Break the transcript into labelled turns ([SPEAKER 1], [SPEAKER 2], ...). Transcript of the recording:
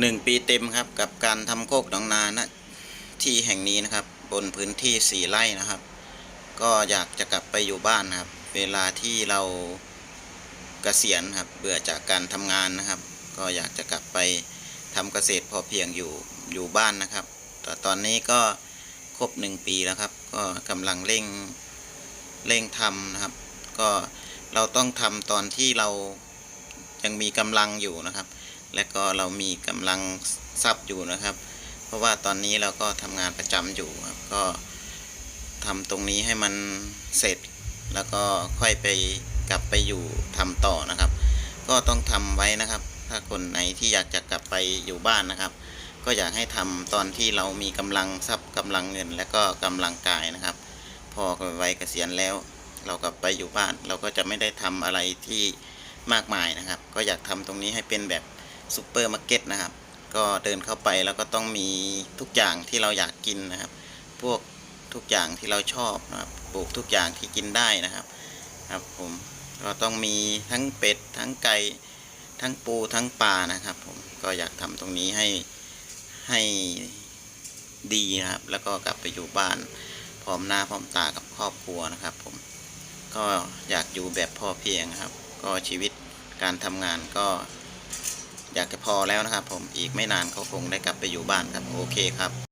[SPEAKER 1] หนึ่งปีเต็มครับกับการทำโคกหนองนานะที่แห่งนี้นะครับ บนพื้นที่สี่ไร่นะครับ ก็อยากจะกลับไปอยู่บ้านนครับ เวลาที่เราเกษียณครับเบื่อจากการทำงานนะครับ ก็อยากจะกลับไปทำเกษตรพอเพียงอยู่อยู่บ้านนะครับแต่ตอนนี้ก็ครบหนึ่งปีแล้วครับ ก็กำลังเร่งเร่งทำนะครับ ก็เราต้องทำตอนที่เรายังมีกำลังอยู่นะครับ และก็เรามีกำลังทรัพย์อยู่นะครับ เพราะว่าตอนนี้เราก็ทำงานประจำอยู่ครับก็ทำตรงนี้ให้มันเสร็จ แล้วก็ค่อยไปกลับไปอยู่ทำต่อนะครับ ก็ต้องทำไว้นะครับ ถ้าคนไหนที่อยากจะกลับไปอยู่บ้านนะครับ ก็อยากให้ทำตอนที่เรามีกำลังทรัพย์กำลังเงิน และก็กำลังกายนะครับ พอวัยเกษียณแล้ว เรากลับไปอยู่บ้าน เราก็จะไม่ได้ทำอะไรที่มากมายนะครับ ก็อยากทำตรงนี้ให้เป็นแบบ ซูเปอร์มาร์เก็ตนะครับ ก็เดินเข้าไปแล้วก็ต้องมีทุกอย่างที่เราอยากกินนะครับ พวกทุกอย่างที่เราชอบนะครับปลูกทุกอย่างที่กินได้นะครับครับผมก็ต้องมีทั้งเป็ดทั้งไก่ทั้งปูทั้งปลานะครับผมก็อยากทำตรงนี้ให้ให้ดีนะครับ แล้วก็กลับไปอยู่บ้านพร้อมหน้าพร้อมตากับครอบครัวนะครับผมก็อยากอยู่แบบพอเพียงครับ ก็ชีวิตการทำงานก็ อยากจะพอแล้วนะครับ ผมอีกไม่นานเขาคงได้กลับไปอยู่บ้านครับโอเคครับ